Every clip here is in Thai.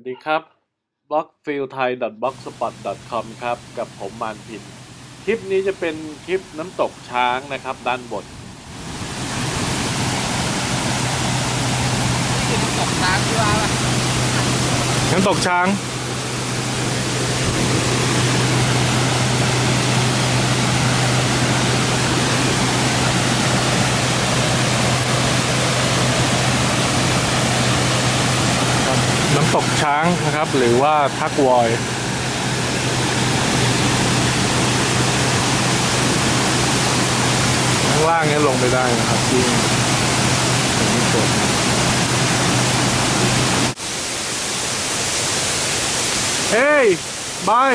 วัสดีครับ b l o g f i e l t h a i b l o g s p o t c o m ครับ กับผมมานพิน คลิปนี้จะเป็นคลิปน้ำตกช้างนะครับ ด้านบนที่น้ำตกช้างที่ว่าน้ำตกช้าง ครับน้ำ ตกช้างนะครับ หรือว่าทักวอยข้างล่างนี้ลงไปได้นะครับที่ตรงนี้เกิดเฮ้ยบาย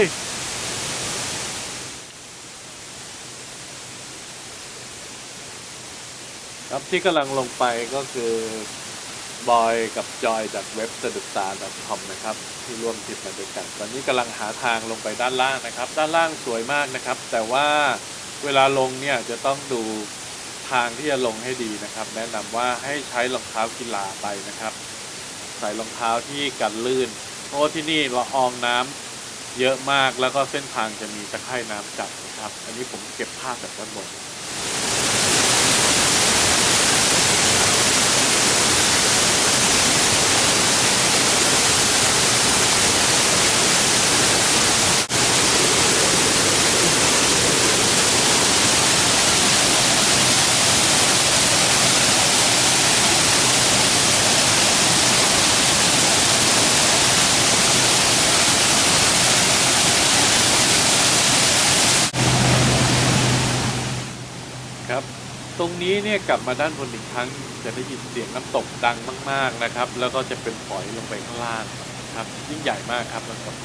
ครับที่กำลังลงไปก็คือ บอยกับจอยจากเว็บสะดุดตา .com นะครับที่ร่วมทริปมาด้วยกัน ตอนนี้กำลังหาทางลงไปด้านล่างนะครับ ด้านล่างสวยมากนะครับ แต่ว่าเวลาลงเนี่ยจะต้องดูทางที่จะลงให้ดีนะครับ แนะนำว่าให้ใช้รองเท้ากีฬาไปนะครับ ใส่รองเท้าที่กันลื่นเพราะที่นี่ละอองน้ำเยอะมากแล้วก็เส้นทางจะมีตะไคร่น้ำจัดนะครับ อันนี้ผมเก็บภาพจากด้านบน ครับ ตรงนี้เนี่ยกลับมาด้านบนอีกครั้ง จะได้ยินเสียงน้ำตกดังมาก ๆนะครับ แล้วก็จะเป็นฝอยลงไปข้างล่างครับ ยิ่งใหญ่มากครับน้ำตก